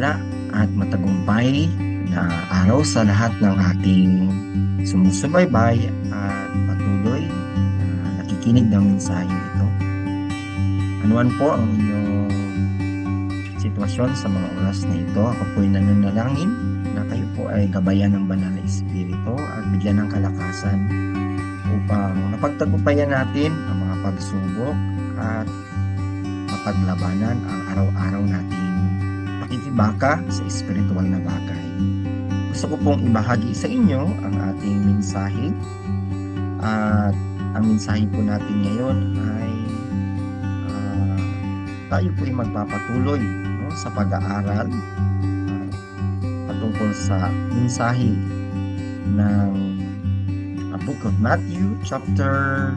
mapagpala at matagumpay na araw sa lahat ng ating sumusubaybay at patuloy na nakikinig ng mensaheng ito. Anuman po ang inyong sitwasyon sa mga oras na ito, ako po'y nananalangin na kayo po ay gabayan ng banal na Espiritu at bigyan ng kalakasan upang napagtagumpayan natin ang mga pagsubok at mapaglabanan ang araw-araw nating pakikibaka sa espiritual na bagay. Gusto ko pong ibahagi sa inyo ang ating mensahe at ang mensahe po natin ngayon ay ah, tayo po ay magpapatuloy no, sa pag-aaral ah, patungkol sa mensahe ng ah, Book of Matthew chapter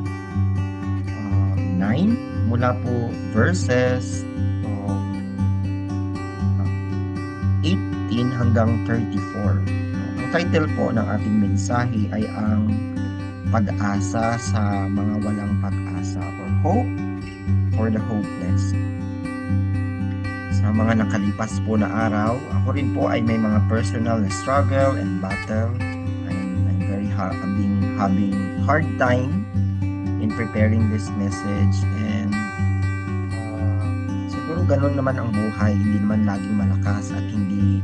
ah, 9 mula po verses 18 hanggang 34. Ang title po ng ating mensahe ay ang pag-asa sa mga walang pag-asa or hope for the hopeless. Sa mga nakalipas po na araw, ako rin po ay may mga personal na struggle and battle. I'm, I'm very ha- having, having hard time in preparing this message and uh, siguro ganun naman ang buhay hindi naman laging malakas at hindi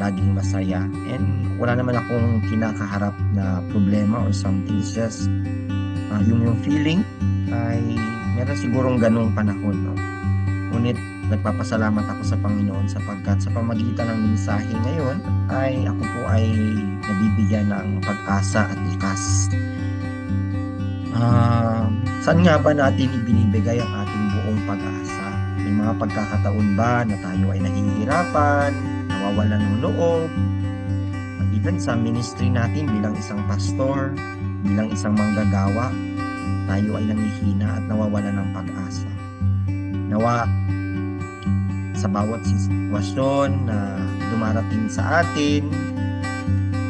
laging masaya and wala naman akong kinakaharap na problema or something it's just uh, yung yung feeling ay meron sigurong ganung panahon no? ngunit nagpapasalamat ako sa Panginoon sapagkat sa pamagitan ng mensahe ngayon ay ako po ay nabibigyan ng pag-asa at likas Ah, saan nga ba natin ibinibigay ang ating buong pag-asa? May mga pagkakataon ba na tayo ay nahihirapan, nawawalan ng loob? Even sa ministry natin bilang isang pastor, bilang isang manggagawa, tayo ay nangihina at nawawalan ng pag-asa. Nawa sa bawat sitwasyon na dumarating sa atin,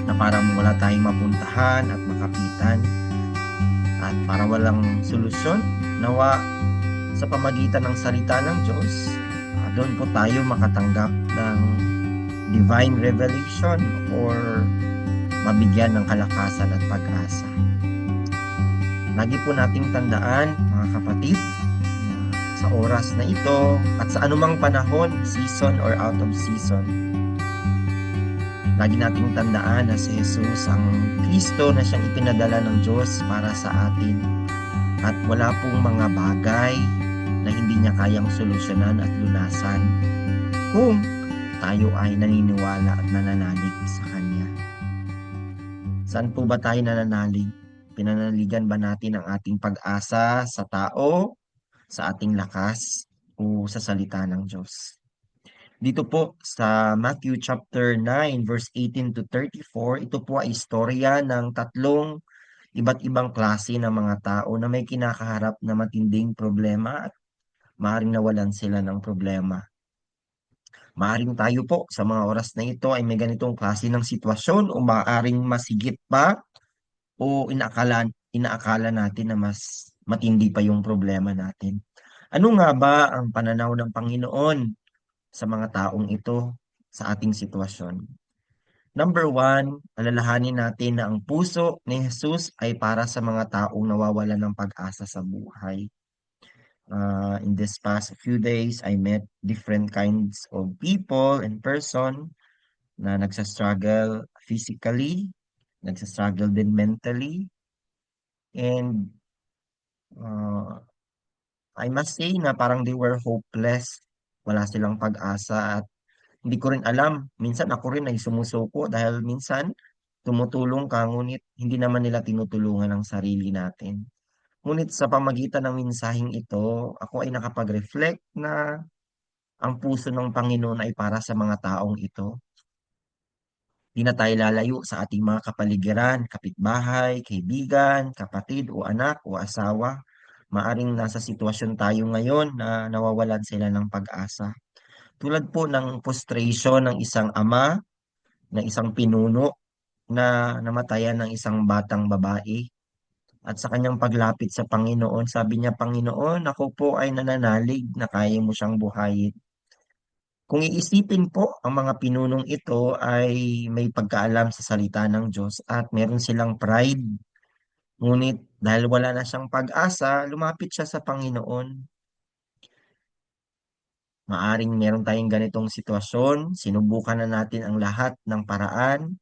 na parang wala tayong mapuntahan at makapitan, at para walang solusyon, nawa sa pamagitan ng salita ng Diyos, ah, doon po tayo makatanggap ng divine revelation or mabigyan ng kalakasan at pag-asa. Lagi po nating tandaan, mga kapatid, sa oras na ito at sa anumang panahon, season or out of season, Lagi nating tandaan na si Jesus ang Kristo na siyang ipinadala ng Diyos para sa atin. At wala pong mga bagay na hindi niya kayang solusyonan at lunasan kung tayo ay naniniwala at nananalig sa Kanya. Saan po ba tayo nananalig? Pinanaligan ba natin ang ating pag-asa sa tao, sa ating lakas, o sa salita ng Diyos? Dito po sa Matthew chapter 9 verse 18 to 34, ito po ay istorya ng tatlong iba't ibang klase ng mga tao na may kinakaharap na matinding problema at maaaring nawalan sila ng problema. Maaaring tayo po sa mga oras na ito ay may ganitong klase ng sitwasyon o maaaring masigit pa o inaakala, inaakala natin na mas matindi pa yung problema natin. Ano nga ba ang pananaw ng Panginoon sa mga taong ito sa ating sitwasyon. Number one, alalahanin natin na ang puso ni Jesus ay para sa mga taong nawawalan ng pag-asa sa buhay. Uh, in this past few days, I met different kinds of people and person na nagsa-struggle physically, nagsa-struggle din mentally, and uh, I must say na parang they were hopeless wala silang pag-asa at hindi ko rin alam. Minsan ako rin ay sumusuko dahil minsan tumutulong ka ngunit hindi naman nila tinutulungan ang sarili natin. Ngunit sa pamagitan ng mensaheng ito, ako ay nakapag-reflect na ang puso ng Panginoon ay para sa mga taong ito. Di na tayo lalayo sa ating mga kapaligiran, kapitbahay, kaibigan, kapatid o anak o asawa maaring nasa sitwasyon tayo ngayon na nawawalan sila ng pag-asa. Tulad po ng frustration ng isang ama, ng isang pinuno na namatayan ng isang batang babae. At sa kanyang paglapit sa Panginoon, sabi niya, Panginoon, ako po ay nananalig na kaya mo siyang buhayin. Kung iisipin po, ang mga pinunong ito ay may pagkaalam sa salita ng Diyos at meron silang pride. Ngunit dahil wala na siyang pag-asa, lumapit siya sa Panginoon. Maaring meron tayong ganitong sitwasyon, sinubukan na natin ang lahat ng paraan,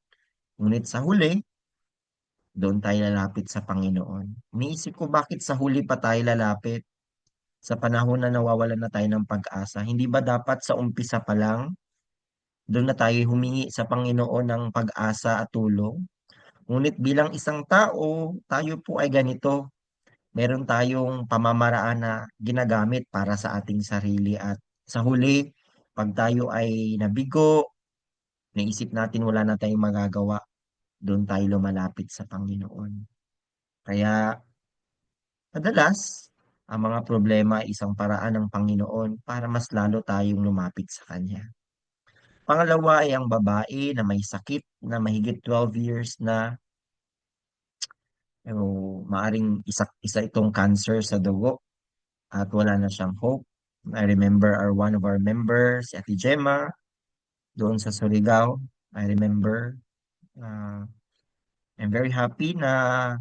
ngunit sa huli, doon tayo lalapit sa Panginoon. Iniisip ko bakit sa huli pa tayo lalapit? Sa panahon na nawawalan na tayo ng pag-asa, hindi ba dapat sa umpisa pa lang, doon na tayo humingi sa Panginoon ng pag-asa at tulong? Ngunit bilang isang tao, tayo po ay ganito. Meron tayong pamamaraan na ginagamit para sa ating sarili at sa huli, pag tayo ay nabigo, naisip natin wala na tayong magagawa, doon tayo lumalapit sa Panginoon. Kaya, madalas, ang mga problema ay isang paraan ng Panginoon para mas lalo tayong lumapit sa Kanya. Pangalawa ay ang babae na may sakit na mahigit 12 years na o maaring isa, isa itong cancer sa dugo at wala na siyang hope. I remember our one of our members, si Ate Gemma, doon sa Surigao. I remember uh, I'm very happy na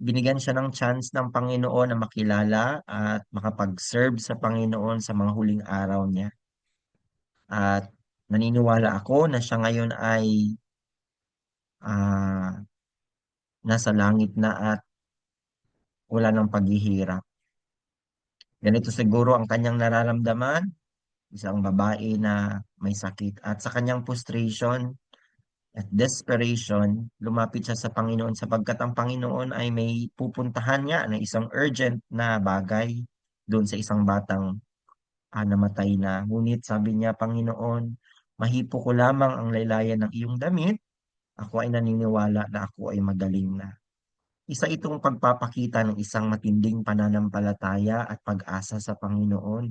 binigyan siya ng chance ng Panginoon na makilala at makapag-serve sa Panginoon sa mga huling araw niya. At naniniwala ako na siya ngayon ay uh, nasa langit na at wala ng paghihirap. Ganito siguro ang kanyang nararamdaman, isang babae na may sakit at sa kanyang frustration at desperation, lumapit siya sa Panginoon sapagkat ang Panginoon ay may pupuntahan niya na isang urgent na bagay doon sa isang batang ah, namatay na. Ngunit sabi niya, Panginoon, mahipo ko lamang ang laylayan ng iyong damit, ako ay naniniwala na ako ay magaling na. Isa itong pagpapakita ng isang matinding pananampalataya at pag-asa sa Panginoon.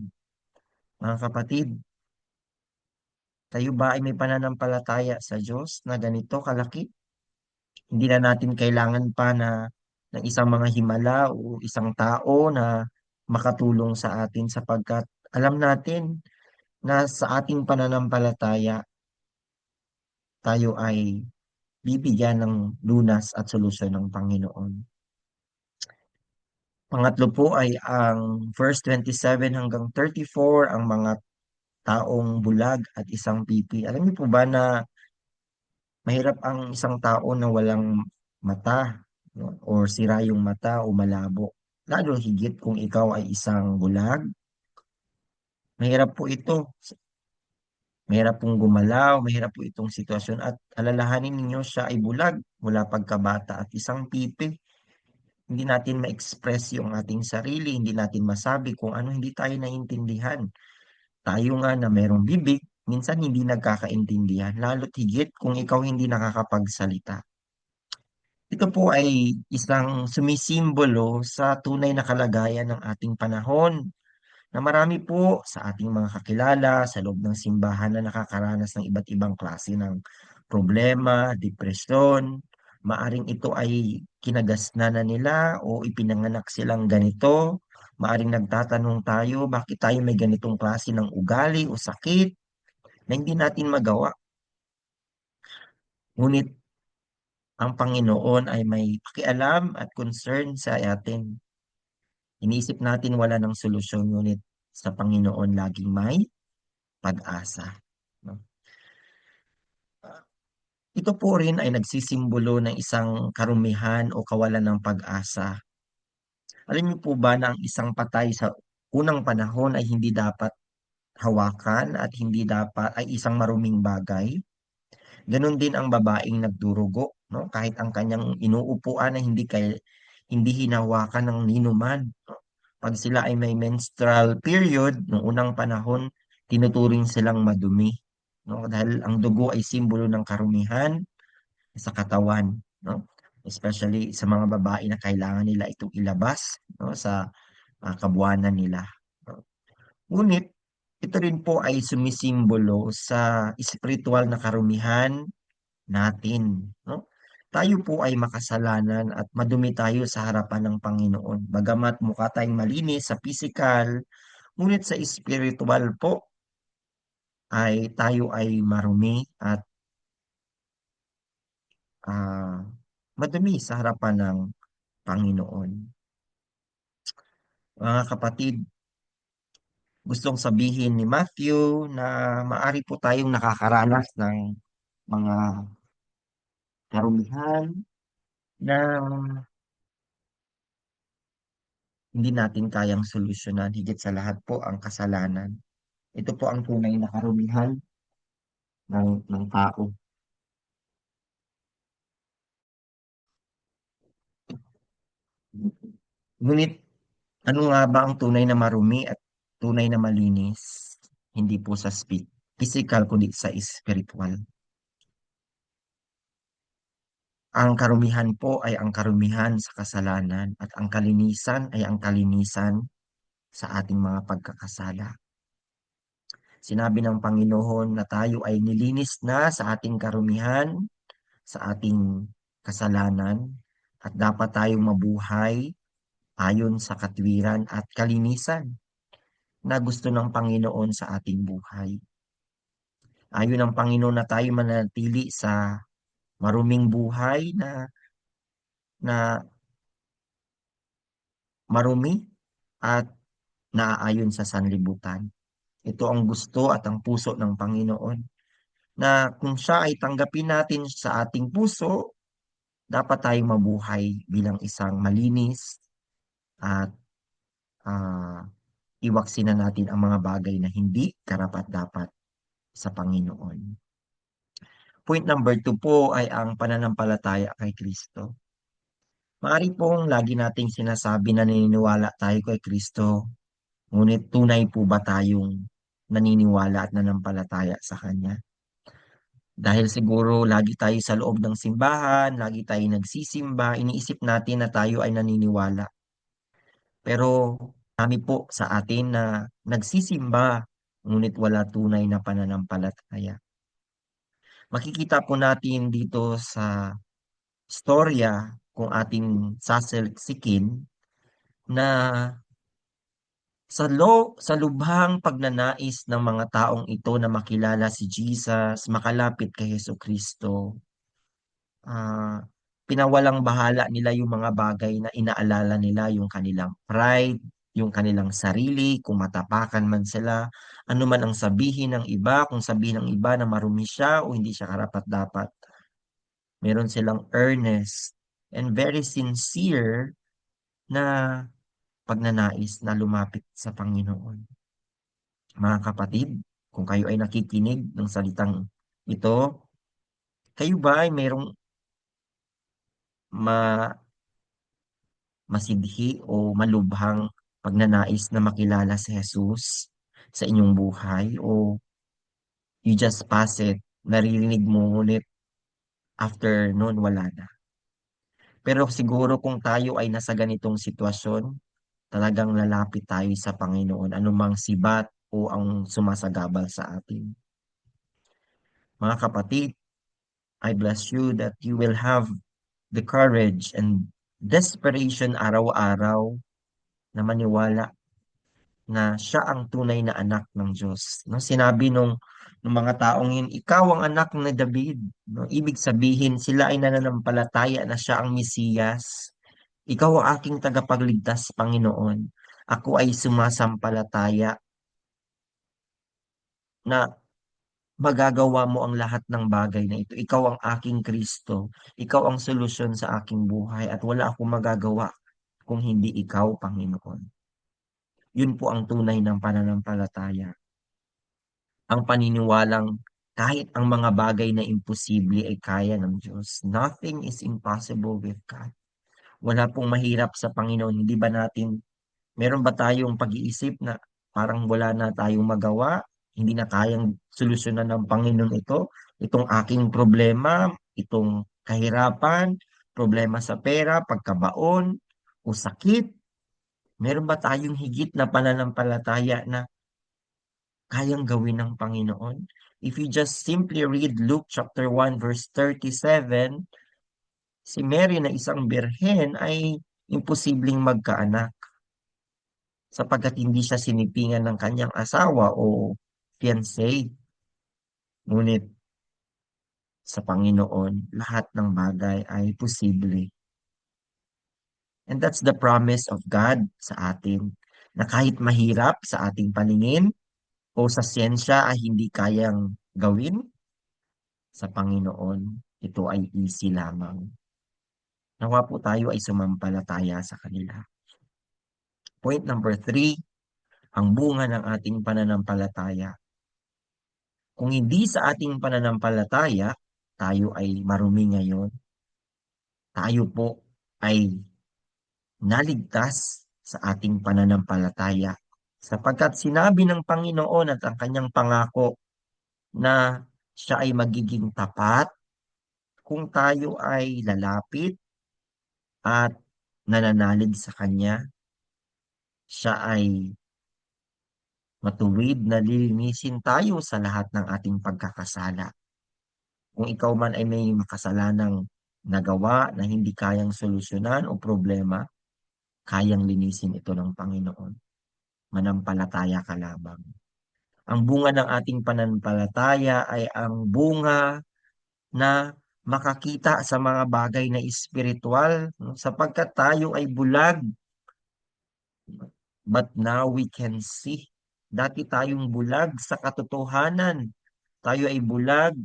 Mga kapatid, tayo ba ay may pananampalataya sa Diyos na ganito kalaki? Hindi na natin kailangan pa na ng isang mga himala o isang tao na makatulong sa atin sapagkat alam natin na sa ating pananampalataya tayo ay bibigyan ng lunas at solusyon ng Panginoon. Pangatlo po ay ang verse 27 hanggang 34, ang mga taong bulag at isang pipi. Alam niyo po ba na mahirap ang isang tao na walang mata no? or sira yung mata o malabo. Lalo higit kung ikaw ay isang bulag. Mahirap po ito. Mahirap pong gumalaw, mahirap po itong sitwasyon at alalahanin ninyo siya ay bulag mula pagkabata at isang pipi. Hindi natin ma-express yung ating sarili, hindi natin masabi kung ano hindi tayo naiintindihan tayo nga na merong bibig, minsan hindi nagkakaintindihan, lalo't higit kung ikaw hindi nakakapagsalita. Ito po ay isang sumisimbolo sa tunay na kalagayan ng ating panahon na marami po sa ating mga kakilala sa loob ng simbahan na nakakaranas ng iba't ibang klase ng problema, depresyon, maaring ito ay kinagasna na nila o ipinanganak silang ganito Maaring nagtatanong tayo, bakit tayo may ganitong klase ng ugali o sakit na hindi natin magawa. Ngunit ang Panginoon ay may pakialam at concern sa atin. Iniisip natin wala ng solusyon, ngunit sa Panginoon laging may pag-asa. Ito po rin ay nagsisimbolo ng isang karumihan o kawalan ng pag-asa alam niyo po ba na ang isang patay sa unang panahon ay hindi dapat hawakan at hindi dapat ay isang maruming bagay? Ganon din ang babaeng nagdurugo, no? Kahit ang kanyang inuupuan ay hindi kay hindi hinawakan ng ninuman. No? Pag sila ay may menstrual period, noong unang panahon, tinuturing silang madumi. No? Dahil ang dugo ay simbolo ng karumihan sa katawan. No? Especially sa mga babae na kailangan nila itong ilabas no, sa uh, kabuanan nila. No. Ngunit ito rin po ay sumisimbolo sa espiritual na karumihan natin. No? Tayo po ay makasalanan at madumi tayo sa harapan ng Panginoon. Bagamat mukha tayong malinis sa physical, ngunit sa spiritual po, ay tayo ay marumi at ah, madumi sa harapan ng Panginoon. Mga kapatid, gustong sabihin ni Matthew na maari po tayong nakakaranas ng mga karumihan na hindi natin kayang solusyonan. Higit sa lahat po ang kasalanan. Ito po ang tunay na karumihan ng, ng tao. Ngunit ano nga ba ang tunay na marumi at tunay na malinis? Hindi po sa physical kundi sa spiritual. Ang karumihan po ay ang karumihan sa kasalanan at ang kalinisan ay ang kalinisan sa ating mga pagkakasala. Sinabi ng Panginoon na tayo ay nilinis na sa ating karumihan, sa ating kasalanan, at dapat tayong mabuhay ayon sa katwiran at kalinisan na gusto ng Panginoon sa ating buhay. Ayon ng Panginoon na tayo manatili sa maruming buhay na na marumi at naaayon sa sanlibutan. Ito ang gusto at ang puso ng Panginoon na kung siya ay tanggapin natin sa ating puso, dapat tayong mabuhay bilang isang malinis at uh, iwaksin na natin ang mga bagay na hindi karapat-dapat sa Panginoon. Point number two po ay ang pananampalataya kay Kristo. Maari pong lagi nating sinasabi na naniniwala tayo kay Kristo, ngunit tunay po ba tayong naniniwala at nanampalataya sa Kanya? Dahil siguro lagi tayo sa loob ng simbahan, lagi tayo nagsisimba, iniisip natin na tayo ay naniniwala. Pero kami po sa atin na nagsisimba, ngunit wala tunay na pananampalataya makikita po natin dito sa storya kung ating sasaliksikin na sa lo sa lubhang pagnanais ng mga taong ito na makilala si Jesus, makalapit kay Heso Kristo, uh, pinawalang bahala nila yung mga bagay na inaalala nila, yung kanilang pride, yung kanilang sarili, kung matapakan man sila, ano man ang sabihin ng iba, kung sabihin ng iba na marumi siya o hindi siya karapat-dapat. Meron silang earnest and very sincere na pagnanais na lumapit sa Panginoon. Mga kapatid, kung kayo ay nakikinig ng salitang ito, kayo ba ay mayroong ma masidhi o malubhang pagnanais na makilala si Jesus sa inyong buhay o you just pass it, naririnig mo ulit after noon wala na. Pero siguro kung tayo ay nasa ganitong sitwasyon, talagang lalapit tayo sa Panginoon, anumang sibat o ang sumasagabal sa atin. Mga kapatid, I bless you that you will have the courage and desperation araw-araw na maniwala na siya ang tunay na anak ng Diyos. No, sinabi nung, nung mga taong yun, ikaw ang anak ni David. No, ibig sabihin, sila ay nananampalataya na siya ang Mesiyas. Ikaw ang aking tagapagligtas, Panginoon. Ako ay sumasampalataya na magagawa mo ang lahat ng bagay na ito. Ikaw ang aking Kristo. Ikaw ang solusyon sa aking buhay at wala akong magagawa kung hindi ikaw, Panginoon. Yun po ang tunay ng pananampalataya. Ang paniniwalang kahit ang mga bagay na imposible ay kaya ng Diyos. Nothing is impossible with God. Wala pong mahirap sa Panginoon. Hindi ba natin, meron ba tayong pag-iisip na parang wala na tayong magawa? Hindi na kayang solusyonan ng Panginoon ito? Itong aking problema, itong kahirapan, problema sa pera, pagkabaon, o sakit, meron ba tayong higit na pananampalataya na kayang gawin ng Panginoon? If you just simply read Luke chapter 1 verse 37, si Mary na isang birhen ay imposibleng magkaanak sapagkat hindi siya sinipingan ng kanyang asawa o fiancé. Ngunit sa Panginoon, lahat ng bagay ay posible. And that's the promise of God sa atin, na kahit mahirap sa ating paningin o sa siyensya ay hindi kayang gawin, sa Panginoon, ito ay easy lamang. Nawa po tayo ay sumampalataya sa kanila. Point number three, ang bunga ng ating pananampalataya. Kung hindi sa ating pananampalataya, tayo ay marumi ngayon. Tayo po ay naligtas sa ating pananampalataya. Sapagkat sinabi ng Panginoon at ang kanyang pangako na siya ay magiging tapat kung tayo ay lalapit at nananalig sa Kanya. Siya ay matuwid na lilinisin tayo sa lahat ng ating pagkakasala. Kung ikaw man ay may makasalanang nagawa na hindi kayang solusyonan o problema, kayang linisin ito ng Panginoon. Manampalataya ka lamang. Ang bunga ng ating pananampalataya ay ang bunga na makakita sa mga bagay na espiritual no? sapagkat tayo ay bulag. But now we can see. Dati tayong bulag sa katotohanan. Tayo ay bulag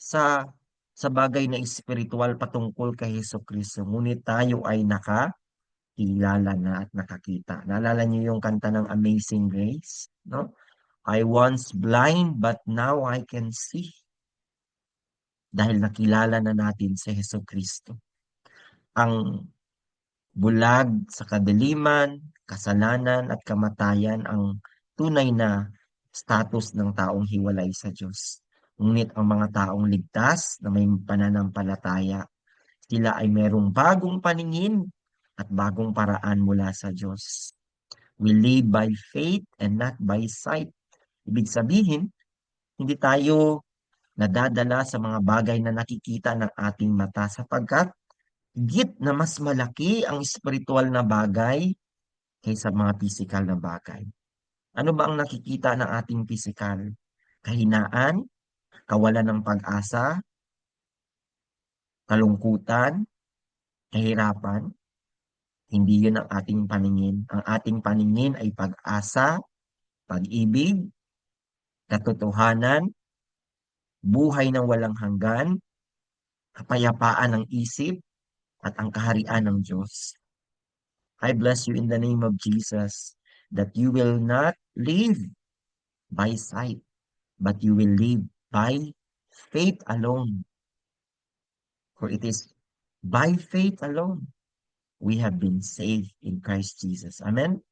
sa sa bagay na espiritual patungkol kay Heso Kristo. Ngunit tayo ay nakakilala na at nakakita. Naalala niyo yung kanta ng Amazing Grace? No? I once blind but now I can see. Dahil nakilala na natin si Heso Kristo. Ang bulag sa kadiliman, kasalanan at kamatayan ang tunay na status ng taong hiwalay sa Diyos. Ngunit ang mga taong ligtas na may pananampalataya, sila ay merong bagong paningin at bagong paraan mula sa Diyos. We live by faith and not by sight. Ibig sabihin, hindi tayo nadadala sa mga bagay na nakikita ng ating mata sapagkat git na mas malaki ang spiritual na bagay kaysa mga physical na bagay. Ano ba ang nakikita ng ating physical? Kahinaan, kawalan ng pag-asa, kalungkutan, kahirapan. Hindi yun ang ating paningin. Ang ating paningin ay pag-asa, pag-ibig, katotohanan, buhay ng walang hanggan, kapayapaan ng isip, at ang kaharian ng Diyos. I bless you in the name of Jesus that you will not live by sight, but you will live by faith alone. For it is by faith alone we have been saved in Christ Jesus. Amen?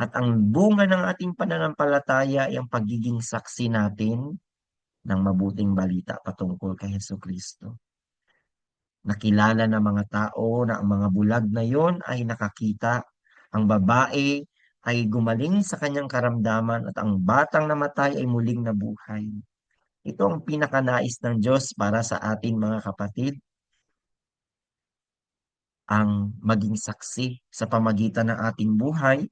At ang bunga ng ating pananampalataya ay ang pagiging saksi natin ng mabuting balita patungkol kay Heso Kristo. Nakilala ng mga tao na ang mga bulag na yon ay nakakita. Ang babae ay gumaling sa kanyang karamdaman at ang batang namatay ay muling nabuhay. Ito ang pinakanais ng Diyos para sa atin mga kapatid. Ang maging saksi sa pamagitan ng ating buhay,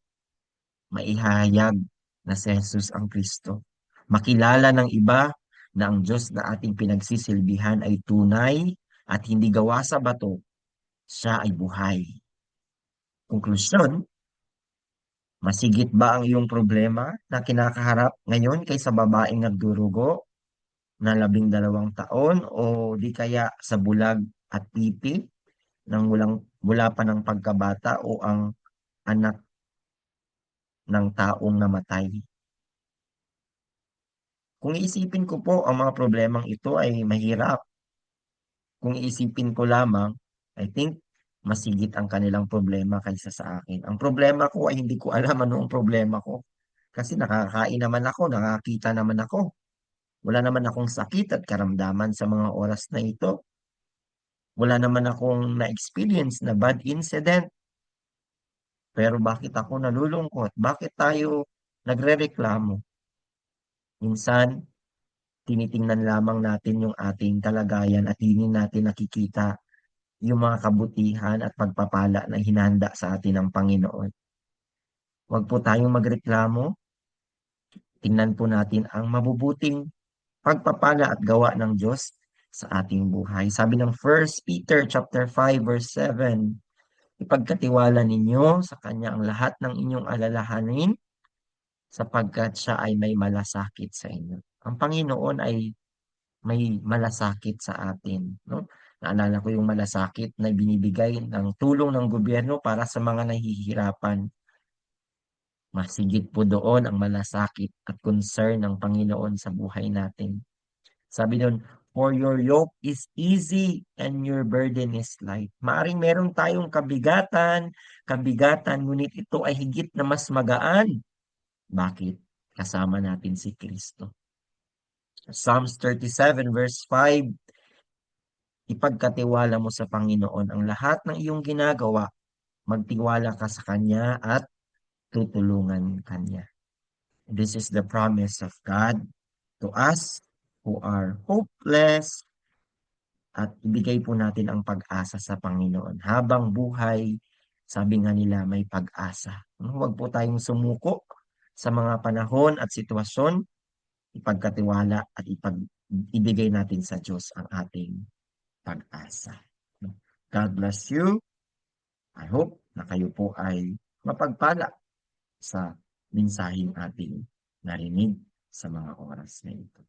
maihahayag na si Jesus ang Kristo. Makilala ng iba ang Diyos na ating pinagsisilbihan ay tunay at hindi gawa sa bato, siya ay buhay. Konklusyon, masigit ba ang iyong problema na kinakaharap ngayon kaysa babaeng nagdurugo na labing dalawang taon o di kaya sa bulag at pipi ng walang, mula pa ng pagkabata o ang anak ng taong namatay. Kung iisipin ko po, ang mga problemang ito ay mahirap. Kung iisipin ko lamang, I think masigit ang kanilang problema kaysa sa akin. Ang problema ko ay hindi ko alam ano problema ko. Kasi nakakain naman ako, nakakita naman ako. Wala naman akong sakit at karamdaman sa mga oras na ito. Wala naman akong na-experience na bad incident. Pero bakit ako nalulungkot? Bakit tayo nagre-reklamo? Minsan, tinitingnan lamang natin yung ating kalagayan at hindi natin nakikita yung mga kabutihan at pagpapala na hinanda sa atin ng Panginoon. Huwag po tayong magreklamo. Tingnan po natin ang mabubuting pagpapala at gawa ng Diyos sa ating buhay. Sabi ng 1 Peter chapter 5 verse 7, ipagkatiwala ninyo sa Kanya ang lahat ng inyong alalahanin sapagkat siya ay may malasakit sa inyo. Ang Panginoon ay may malasakit sa atin. No? Naalala ko yung malasakit na binibigay ng tulong ng gobyerno para sa mga nahihirapan. Masigit po doon ang malasakit at concern ng Panginoon sa buhay natin. Sabi doon, For your yoke is easy and your burden is light. Maaring meron tayong kabigatan, kabigatan, ngunit ito ay higit na mas magaan. Bakit? Kasama natin si Kristo. Psalms 37 verse 5, ipagkatiwala mo sa Panginoon ang lahat ng iyong ginagawa, magtiwala ka sa Kanya at tutulungan Kanya. This is the promise of God to us who are hopeless at ibigay po natin ang pag-asa sa Panginoon. Habang buhay, sabi nga nila may pag-asa. Huwag po tayong sumuko sa mga panahon at sitwasyon ipagkatiwala at ibigay natin sa Diyos ang ating pag-asa. God bless you. I hope na kayo po ay mapagpala sa mensaheng ating narinig sa mga oras na ito.